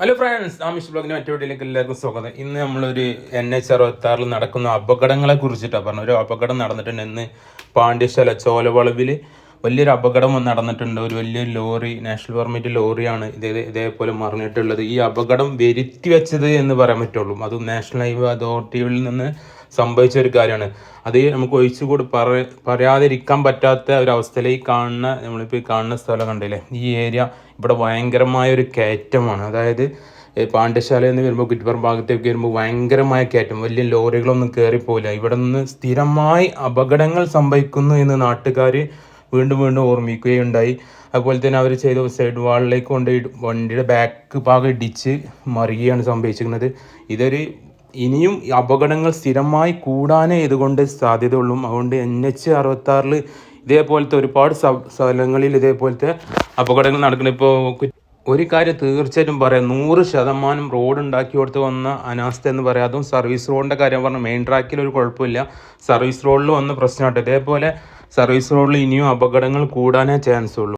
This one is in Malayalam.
ഹലോ ഫ്രണ്ട്സ് ആമിഷ് ബ്ലോഗിന് മറ്റു വീട്ടിലേക്ക് എല്ലാവർക്കും സ്വാഗതം. ഇന്ന് നമ്മളൊരു എൻ എച്ച് അറുപത്തി ആറിൽ നടക്കുന്ന അപകടങ്ങളെ കുറിച്ചിട്ടാണ് പറഞ്ഞത്. ഒരു അപകടം നടന്നിട്ടുണ്ട് ഇന്ന് പാണ്ഡ്യശാല ചോലവളവിൽ വലിയൊരു അപകടം നടന്നിട്ടുണ്ട്. ഒരു വലിയ ലോറി നാഷണൽ പെർമിറ്റ് ലോറിയാണ് ഇതേ ഇതേപോലെ മറിഞ്ഞിട്ടുള്ളത്. ഈ അപകടം വരുത്തി വെച്ചത് എന്ന് പറയാൻ പറ്റുള്ളൂ. അത് നാഷണൽ ഹൈവേ അതോറിറ്റിയിൽ നിന്ന് സംഭവിച്ച ഒരു കാര്യമാണ്. അത് നമുക്ക് ഒഴിച്ചുകൂടി പറ പറയാതിരിക്കാൻ പറ്റാത്ത ഒരു അവസ്ഥയിലേക്ക് കാണുന്ന നമ്മളിപ്പോൾ കാണുന്ന സ്ഥലം കണ്ടില്ലേ? ഈ ഏരിയ ഇവിടെ ഭയങ്കരമായ ഒരു കയറ്റമാണ്. അതായത് പാണ്ഡ്യശാല നിന്ന് വരുമ്പോൾ കുറ്റിപ്പുറം ഭാഗത്തേക്ക് വരുമ്പോൾ ഭയങ്കരമായ കയറ്റം. വലിയ ലോറികളൊന്നും കയറിപ്പോയില്ല ഇവിടെ നിന്ന് സ്ഥിരമായി അപകടങ്ങൾ സംഭവിക്കുന്നു എന്ന് നാട്ടുകാർ വീണ്ടും വീണ്ടും ഓർമ്മിക്കുകയുണ്ടായി. അതുപോലെ തന്നെ അവർ ചെയ്ത സൈഡ് വാളിലേക്ക് കൊണ്ട് വണ്ടിയുടെ ബാക്ക് ഭാഗം ഇടിച്ച് മറിയുകയാണ് സംഭവിച്ചിരിക്കുന്നത്. ഇതൊരു ഇനിയും അപകടങ്ങൾ സ്ഥിരമായി കൂടാനേ ഇതുകൊണ്ട് സാധ്യതയുള്ളൂ. അതുകൊണ്ട് എൻ എച്ച് അറുപത്തി ആറിൽ ഇതേപോലത്തെ ഒരുപാട് സ്ഥലങ്ങളിൽ ഇതേപോലത്തെ അപകടങ്ങൾ നടക്കുന്നത് ഇപ്പോൾ ഒരു കാര്യം തീർച്ചയായിട്ടും പറയാം. നൂറ് ശതമാനം റോഡ് ഉണ്ടാക്കി കൊടുത്ത് വന്ന അനാസ്ഥ എന്ന് പറയാം. അതും സർവീസ് റോഡിന്റെ കാര്യം പറഞ്ഞാൽ മെയിൻ ട്രാക്കിൽ ഒരു കുഴപ്പമില്ല. സർവീസ് റോഡിൽ വന്ന പ്രശ്നമായിട്ട് ഇതേപോലെ സർവീസ് റോഡിൽ ഇനിയും അപകടങ്ങൾ കൂടാനേ ചാൻസ് ഉള്ളൂ